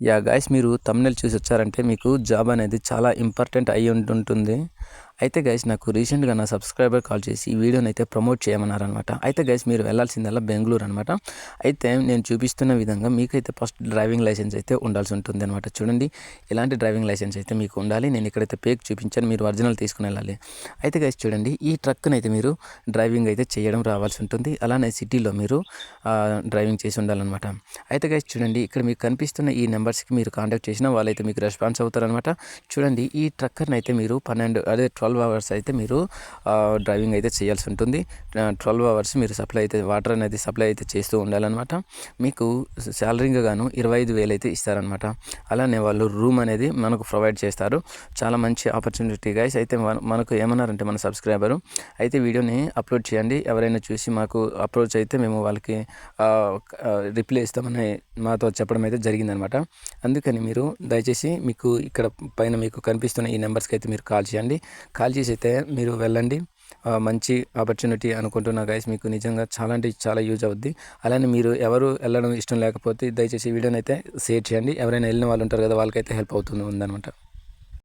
Yeah guys మీరు తమిళ చూసి వచ్చారంటే మీకు జాబ్ అనేది చాలా ఇంపార్టెంట్ అయి ఉంటుంటుంది. అయితే గైస్ నాకు రీసెంట్గా నా సబ్స్క్రైబర్ కాల్ చేసి ఈ వీడియోని అయితే ప్రమోట్ చేయమన్నారనమాట అయితే గైస్ మీరు వెళ్ళాల్సిందల్లా బెంగళూరు అనమాట అయితే నేను చూపిస్తున్న విధంగా మీకైతే ఫస్ట్ డ్రైవింగ్ లైసెన్స్ అయితే ఉండాల్సి ఉంటుంది అనమాట చూడండి ఇలాంటి డ్రైవింగ్ లైసెన్స్ అయితే మీకు ఉండాలి నేను ఇక్కడైతే పేక్ చూపించాను మీరు ఒరిజినల్ తీసుకుని వెళ్ళాలి. అయితే గైస్ చూడండి ఈ ట్రక్ని అయితే మీరు డ్రైవింగ్ అయితే చేయడం రావాల్సి ఉంటుంది. అలానే సిటీలో మీరు డ్రైవింగ్ చేసి ఉండాలన్నమాట. అయితే గైస్ చూడండి ఇక్కడ మీకు కనిపిస్తున్న ఈ నెంబర్స్కి మీరు కాంటాక్ట్ చేసినా వాళ్ళైతే మీకు రెస్పాన్స్ అవుతారనమాట చూడండి ఈ ట్రక్కర్ని అయితే మీరు పన్నెండు అదే ట్వెల్వ్ అవర్స్ అయితే మీరు డ్రైవింగ్ అయితే చేయాల్సి ఉంటుంది. ట్వెల్వ్ అవర్స్ మీరు సప్లై అయితే వాటర్ అనేది సప్లై అయితే చేస్తూ ఉండాలన్నమాట. మీకు శాలరీగా గాను ఇరవై ఐదు వేలు అయితే ఇస్తారనమాట అలానే వాళ్ళు రూమ్ అనేది మనకు ప్రొవైడ్ చేస్తారు. చాలా మంచి ఆపర్చునిటీ గైస్ అయితే మనకు ఏమన్నారంటే మన సబ్స్క్రైబరు అయితే వీడియోని అప్లోడ్ చేయండి. ఎవరైనా చూసి మాకు అప్రోచ్ అయితే మేము వాళ్ళకి రిప్లై ఇస్తామని మాతో చెప్పడం అయితే జరిగిందనమాట అందుకని మీరు దయచేసి మీకు ఇక్కడ పైన మీకు కనిపిస్తున్న ఈ నెంబర్స్కి అయితే మీరు కాల్ చేయండి. కాల్ చేసి అయితే మీరు వెళ్ళండి. మంచి ఆపర్చునిటీ అనుకుంటున్నా గైస్ మీకు నిజంగా చాలా అంటే చాలా యూజ్ అవుద్ది. అలానే మీరు ఎవరు వెళ్ళడం ఇష్టం లేకపోతే దయచేసి వీడియోని అయితే షేర్ చేయండి. ఎవరైనా వెళ్ళిన వాళ్ళు ఉంటారు కదా వాళ్ళకైతే హెల్ప్ అవుతుంది ఉందనమాట